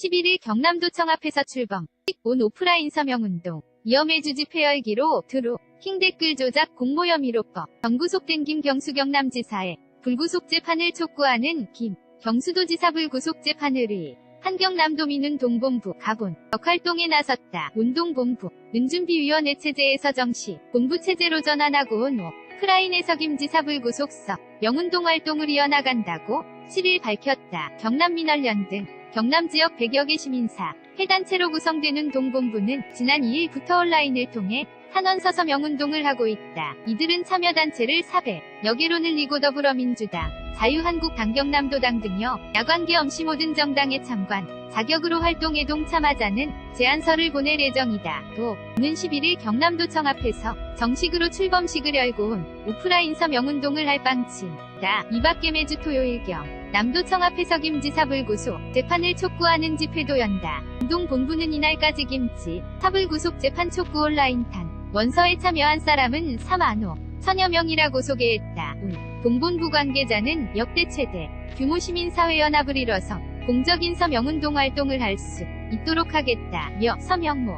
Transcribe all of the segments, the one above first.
11일 경남도청 앞에서 출범. 온 오프라인 서명운동. 위험해주지 폐열기로 드루. 킹 댓글 조작 공모 혐의로법. 정구속된 김경수 경남지사에 불구속 재판을 촉구하는 김. 경수도지사 불구속 재판을 위. 한경남도민운 동본부 가본 역활동에 나섰다. 운동본부 눈준비위원회 체제에서 정시 본부 체제로 전환하고 온 후. 크라인에서 김지사 불구속서 명운동 활동을 이어나간다고 7일 밝혔다. 경남민원련 등 경남 지역 100여 개 시민사, 해단체로 구성되는 동본부는 지난 2일부터 온라인을 통해 탄원서서 명운동을 하고 있다. 이들은 참여단체를 400여 개로 늘리고 더불어민주당, 자유한국당 경남도당 등여 야관계 없이 모든 정당에 참관, 자격으로 활동에 동참하자는 제안서를 보낼 예정이다. 또, 오는 11일 경남도청 앞에서 정식으로 출범식을 열고 온 오프라인 서 명운동을 할 방침이다. 이 밖에 매주 토요일경 남도청 앞에서 김지사 불구속 재판을 촉구하는 집회도 연다. 운동본부는 이날까지 김치 사불구속 재판 촉구 온라인탄 원서에 참여한 사람은 3만호 천여 명이라고 소개했다. 운 동본부 관계자는 역대 최대 규모 시민사회연합을 이뤄서 공적인 서명운동 활동을 할 수 있도록 하겠다. 며 서명모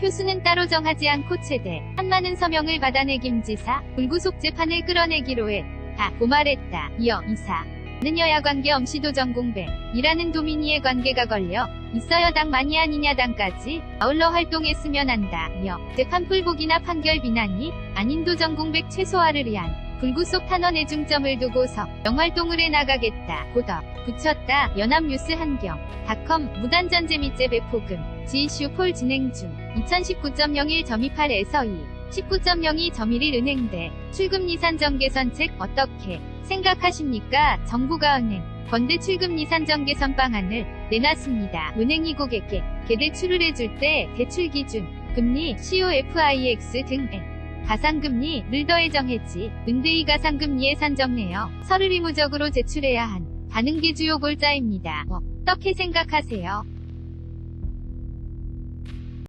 표수는 따로 정하지 않고 최대 한 많은 서명을 받아내 김지사 불구속 재판을 끌어내기로 해. 다 고 말했다. 이어 이사 는 여야 관계 엄시도 전공배 이라는 도미니의 관계가 걸려 있어야 당 많이 아니냐 당까지 아울러 활동했으면 한다. 며 재판 불복이나 판결 비난이 아닌 도전공백 최소화를 위한 불구속 탄원에 중점을 두고서 영활동을 해 나가겠다. 고더 붙였다. 연합뉴스 한경 닷컴 무단전제 및 재배포금 지이슈 폴 진행 중 2019.01.28에서 2 19.02.11 은행대 출금 예산 개선 책 어떻게 생각하십니까? 정부가 은행 건대 출금 예산 개선 방안을 내놨습니다. 은행이 고객께 개대출을 해줄 때 대출 기준, 금리, COFIX 등의 가상금리를 더해 정했지 은대이 가상금리에 산정내어 서를 의무적으로 제출해야 한게 주요 골자입니다. 어떻게 생각하세요?